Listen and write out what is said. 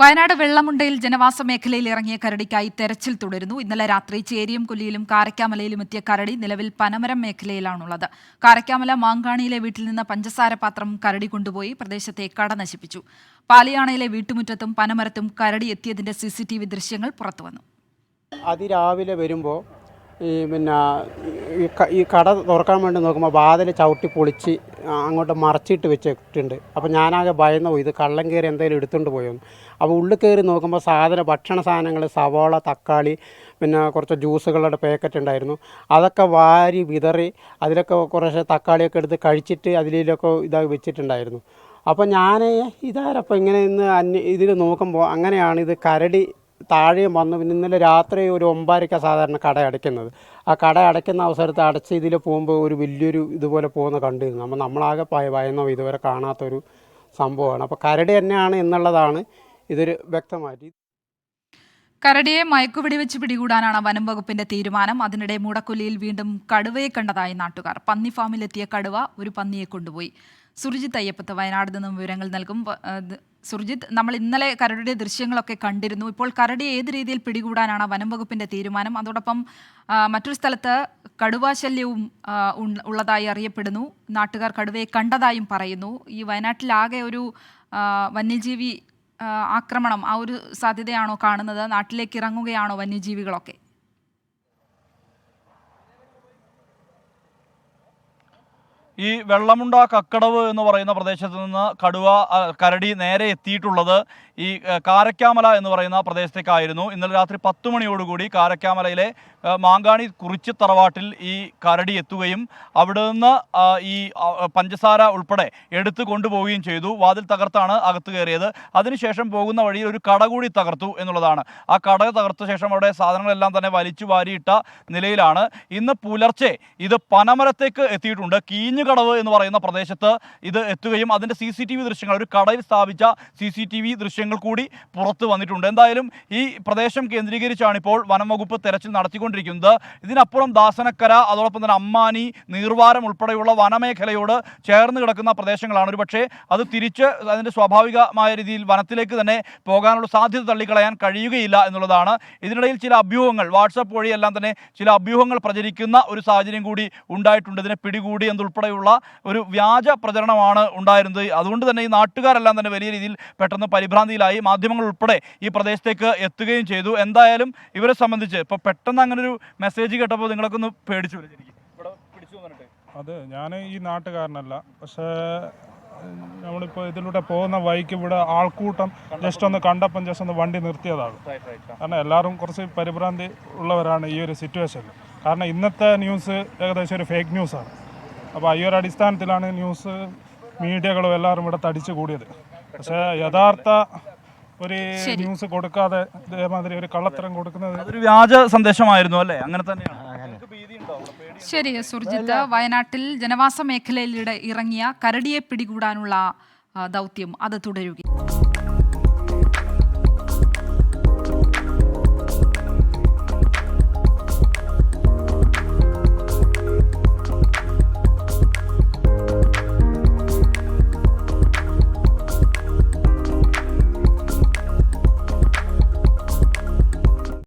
വയനാട് വെള്ളമുണ്ടയിൽ ജനവാസ മേഖലയിൽ ഇറങ്ങിയ കരടിക്കായി തെരച്ചിൽ തുടരുന്നു. ഇന്നലെ രാത്രി ചേരിയും കൊല്ലിയിലും കാരക്കാമലയിലും എത്തിയ കരടി നിലവിൽ പനമരം മേഖലയിലാണുള്ളത്. കാരക്കാമല മാങ്കാണിയിലെ വീട്ടിൽ നിന്ന് പഞ്ചസാര പാത്രം കരടി കൊണ്ടുപോയി പ്രദേശത്തെ കട നശിപ്പിച്ചു. പാലിയാണയിലെ വീട്ടുമുറ്റത്തും പനമരത്തും കരടി എത്തിയതിന്റെ സി ദൃശ്യങ്ങൾ പുറത്തുവന്നു. അതിരാവിലെ വരുമ്പോൾ ഈ പിന്നെ ഈ കട തുറക്കാൻ വേണ്ടി നോക്കുമ്പോൾ വാതിൽ ചവിട്ടി പൊളിച്ച് അങ്ങോട്ട് മറച്ചിട്ട് വെച്ചിട്ടുണ്ട്. അപ്പോൾ ഞാനാകെ ഭയന്നു പോയി. ഇത് കള്ളം കയറി എന്തെങ്കിലും എടുത്തുകൊണ്ട് പോയോന്ന് അപ്പോൾ ഉള്ളിൽ കയറി നോക്കുമ്പോൾ സാധന ഭക്ഷണ സാധനങ്ങൾ സവാള തക്കാളി പിന്നെ കുറച്ച് ജ്യൂസുകളുടെ പാക്കറ്റ് ഉണ്ടായിരുന്നു. അതൊക്കെ വാരി വിതറി അതിലൊക്കെ കുറച്ച് തക്കാളിയൊക്കെ എടുത്ത് കഴിച്ചിട്ട് അതിലൊക്കെ ഇതാ വെച്ചിട്ടുണ്ടായിരുന്നു. അപ്പോൾ ഞാൻ ഇതാരപ്പോൾ ഇങ്ങനെ ഇന്ന് അന്യ ഇതിൽ നോക്കുമ്പോൾ അങ്ങനെയാണ് ഇത് കരടി താഴെയും വന്നു. പിന്നെ ഇന്നലെ രാത്രി ഒരു ഒമ്പതരയ്ക്കാണ് സാധാരണ കട അടയ്ക്കുന്നത്. ആ കട അടയ്ക്കുന്ന അവസരത്ത് അടച്ച് ഇതിൽ പോകുമ്പോൾ ഒരു വലിയൊരു ഇതുപോലെ പോകുന്ന കണ്ടിരുന്നു. അപ്പോൾ നമ്മളാകെ ഭയന്നോ ഇതുവരെ കാണാത്തൊരു സംഭവമാണ്. അപ്പോൾ കരടി തന്നെയാണ് എന്നുള്ളതാണ് ഇതൊരു വ്യക്തമായിട്ട് കരടിയെ മയക്കുവെടിവെച്ച് പിടികൂടാനാണ് വനം വകുപ്പിന്റെ തീരുമാനം. അതിനിടെ മൂടക്കൊല്ലിയിൽ വീണ്ടും കടുവയെ കണ്ടതായി നാട്ടുകാർ. പന്നി ഫാമിലെത്തിയ കടുവ ഒരു പന്നിയെ കൊണ്ടുപോയി. സുരജിത് അയ്യപ്പത്ത് വയനാട് നിന്നും വിവരങ്ങൾ നൽകും. സുർജിത്ത് നമ്മൾ ഇന്നലെ കരടിയുടെ ദൃശ്യങ്ങളൊക്കെ കണ്ടിരുന്നു. ഇപ്പോൾ കരടി ഏത് രീതിയിൽ പിടികൂടാനാണ് വനം വകുപ്പിന്റെ തീരുമാനം? അതോടൊപ്പം മറ്റൊരു സ്ഥലത്ത് കടുവാ ശല്യവും ആ, ഉൺ- ഉള്ളതായി അറിയപ്പെടുന്നു. നാട്ടുകാർ കടുവയെ കണ്ടതായും പറയുന്നു. ഈ വയനാട്ടിലാകെ ഒരു വന്യജീവി ആക്രമണം ആ ഒരു സാധ്യതയാണോ കാണുന്നത്? നാട്ടിലേക്ക് ഇറങ്ങുകയാണോ വന്യജീവികളൊക്കെ? ഈ വെള്ളമുണ്ട കക്കടവ് എന്ന് പറയുന്ന പ്രദേശത്ത് നിന്ന് കടുവ കരടി നേരെ എത്തിയിട്ടുള്ളത് ഈ കാരക്കാമല എന്ന് പറയുന്ന പ്രദേശത്തേക്കായിരുന്നു. ഇന്നലെ രാത്രി പത്ത് മണിയോടുകൂടി കാരക്കാമലയിലെ മാങ്കാണി കുറിച്ചി തറവാട്ടിൽ ഈ കരടി എത്തുകയും അവിടെ നിന്ന് ഈ പഞ്ചസാര ഉൾപ്പെടെ എടുത്തു കൊണ്ടുപോവുകയും ചെയ്തു. വാതിൽ തകർത്താണ് അകത്ത് കയറിയത്. അതിനുശേഷം പോകുന്ന വഴിയിൽ ഒരു കട കൂടി തകർത്തു എന്നുള്ളതാണ്. ആ കട തകർത്ത ശേഷം അവിടെ സാധനങ്ങളെല്ലാം തന്നെ വലിച്ചു വാരിയിട്ട നിലയിലാണ്. ഇന്ന് പുലർച്ചെ ഇത് പനമരത്തേക്ക് എത്തിയിട്ടുണ്ട്. കീഞ്ഞുകടവ് എന്ന് പറയുന്ന പ്രദേശത്ത് ഇത് എത്തുകയും അതിന്റെ സി സി ടി വി ദൃശ്യങ്ങൾ ഒരു കടയിൽ സ്ഥാപിച്ച സി സി ടി വി ദൃശ്യങ്ങൾ കൂടി പുറത്ത് വന്നിട്ടുണ്ട്. എന്തായാലും ഈ പ്രദേശം കേന്ദ്രീകരിച്ചാണ് ഇപ്പോൾ വനം വകുപ്പ് തെരച്ചിൽ നടത്തിക്കൊണ്ടിരിക്കുന്നത്. ഇതിനപ്പുറം ദാസനക്കര അതോടൊപ്പം തന്നെ അമ്മാനി നീർവാരം ഉൾപ്പെടെയുള്ള വനമേഖലയോട് ചേർന്ന് കിടക്കുന്ന പ്രദേശങ്ങളാണ്. ഒരു പക്ഷേ അത് തിരിച്ച് അതിന്റെ സ്വാഭാവികമായ രീതിയിൽ വനത്തിലേക്ക് തന്നെ പോകാനുള്ള സാധ്യത തള്ളിക്കളയാൻ കഴിയുകയില്ല എന്നുള്ളതാണ്. ഇതിനിടയിൽ ചില അഭ്യൂഹങ്ങൾ വാട്സപ്പ് വഴിയെല്ലാം തന്നെ ചില അഭ്യൂഹങ്ങൾ പ്രചരിക്കുന്ന ഒരു സാഹചര്യം കൂടി ഉണ്ടായിട്ടുണ്ട്. ഇതിനെ പിടികൂടി എന്നുൾപ്പെടെയുള്ള ഒരു വ്യാജ പ്രചരണമാണ് ഉണ്ടായിരുന്നത്. അതുകൊണ്ട് തന്നെ ഈ നാട്ടുകാരെല്ലാം തന്നെ വലിയ രീതിയിൽ പെട്ടെന്ന് പരിഭ്രാന്തിയിലായി മാധ്യമങ്ങൾ ഉൾപ്പെടെ ഈ പ്രദേശത്തേക്ക് എത്തുകയും ചെയ്തു. എന്തായാലും ഇവരെ സംബന്ധിച്ച് ഇപ്പോൾ പെട്ടെന്ന് അങ്ങനെ ഒരു മെസ്സേജ് കേട്ടപ്പോൾ നിങ്ങളൊക്കെ ഒന്ന് പേടിച്ചു അത് ഞാൻ ഈ നാട്ടുകാരനല്ല. പക്ഷേ നമ്മളിപ്പോൾ ഇതിലൂടെ പോകുന്ന വഴിക്ക് ഇവിടെ ആൾക്കൂട്ടം ജസ്റ്റ് ഒന്ന് കണ്ടപ്പം ജസ്റ്റ് ഒന്ന് വണ്ടി നിർത്തിയതാണ്. കാരണം എല്ലാവരും കുറച്ച് പരിഭ്രാന്തി ഉള്ളവരാണ് ഈ ഒരു സിറ്റുവേഷനിൽ കാരണം ഇന്നത്തെ ന്യൂസ് ഏകദേശം ഒരു ഫേക്ക് ന്യൂസാണ് അപ്പോൾ ഈ ഒരു അടിസ്ഥാനത്തിലാണ് ന്യൂസ് മീഡിയകളും എല്ലാവരും ഇവിടെ തടിച്ചു കൂടിയത്. പക്ഷേ യഥാർത്ഥ ഒരു ന്യൂസ് കൊടുക്കാതെ ഇതേമാതിരി ഒരു കള്ളത്തരം കൊടുക്കുന്നത് അതൊരു വ്യാജ സന്ദേശമായിരുന്നു അല്ലേ? അങ്ങനെ തന്നെയാണ്? ശരി സുർജിത്ത്. വയനാട്ടിൽ ജനവാസ മേഖലയിലൂടെ ഇറങ്ങിയ കരടിയെ പിടികൂടാനുള്ള ദൗത്യം അത് തുടരുകയും